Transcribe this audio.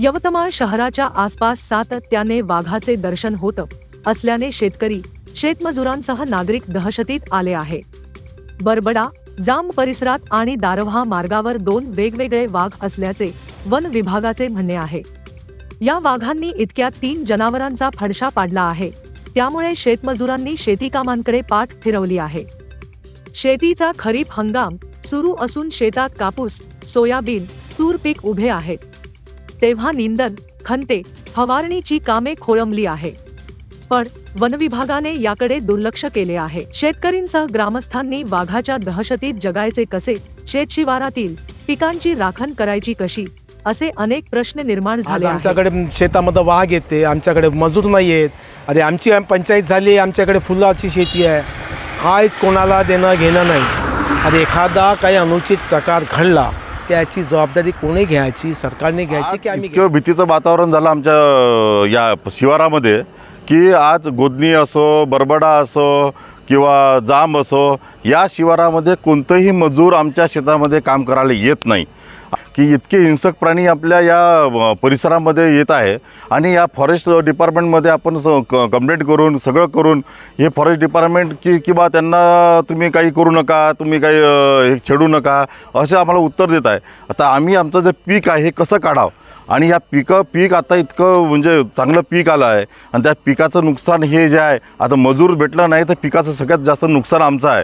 यवतमाळ शहराच्या आसपास सातत्याने वाघाचे दर्शन होत असल्याने शेतकरी शेतमजुरांसह नागरिक दहशतीत आले आहे. बरबडा जांब परिसरात आणि दारव्हा मार्गावर दोन वेगवेगळे वाघ असल्याचे वन विभागाचे म्हणणे आहे. या वाघांनी इतक्या तीन जनावरांचा फडशा पाडला आहे. त्यामुळे शेतमजुरांनी शेतीकामांकडे पाठ फिरवली आहे. शेतीचा खरीप हंगाम सुरू असून शेतात कापूस सोयाबीन तूर पीक उभे आहेत. तेव्हा निंदन खंते फवारणीची कामे खोळंबली आहे. पण वनविभागाने याकडे दुर्लक्ष केले आहे. शेतकरींसह ग्रामस्थांनी वाघाच्या दहशतीत जगायचे कसे? शेतशिवारातील पिकांची राखण करायची कशी? असे अनेक प्रश्न निर्माण झाले आमच्याकडे शेतामध्ये वाघ येते आमच्याकडे मजूर नाही आहेत. अरे आमची आम- पंचायत झाली आमच्याकडे फुलाची शेती आहे. काहीच कोणाला देणं घेणं नाही. अरे एखादा काही अनुचित प्रकार घडला त्याची जबाबदारी कोणी घ्यायची सरकारने घ्यायची की आम्ही इतकं भीतीचं वातावरण झालं आमच्या या शिवारामध्ये की आज गोदनी असो बरबडा असो किंवा जांब असो या शिवारामध्ये कोणतंही मजूर आमच्या शेतामध्ये काम करायला येत नाही. की इतके हिंसक प्राणी आपल्या या परिसरामध्ये येत आहे आणि या फॉरेस्ट डिपार्टमेंटमध्ये आपण स- क कंप्लेंट करून सगळं करून हे फॉरेस्ट डिपार्टमेंट की किंवा त्यांना तुम्ही काही करू नका तुम्ही काही हे छेडू नका असे आम्हाला उत्तर देत आहे. आता आम्ही आमचं जे पीक आहे हे कसं काढावं? आणि या पिकं पीक आता इतकं म्हणजे चांगलं पीक आलं आहे आणि त्या पिकाचं नुकसान हे जे आहे आता मजूर भेटलं नाही तर पिकाचं सगळ्यात जास्त नुकसान आमचं आहे.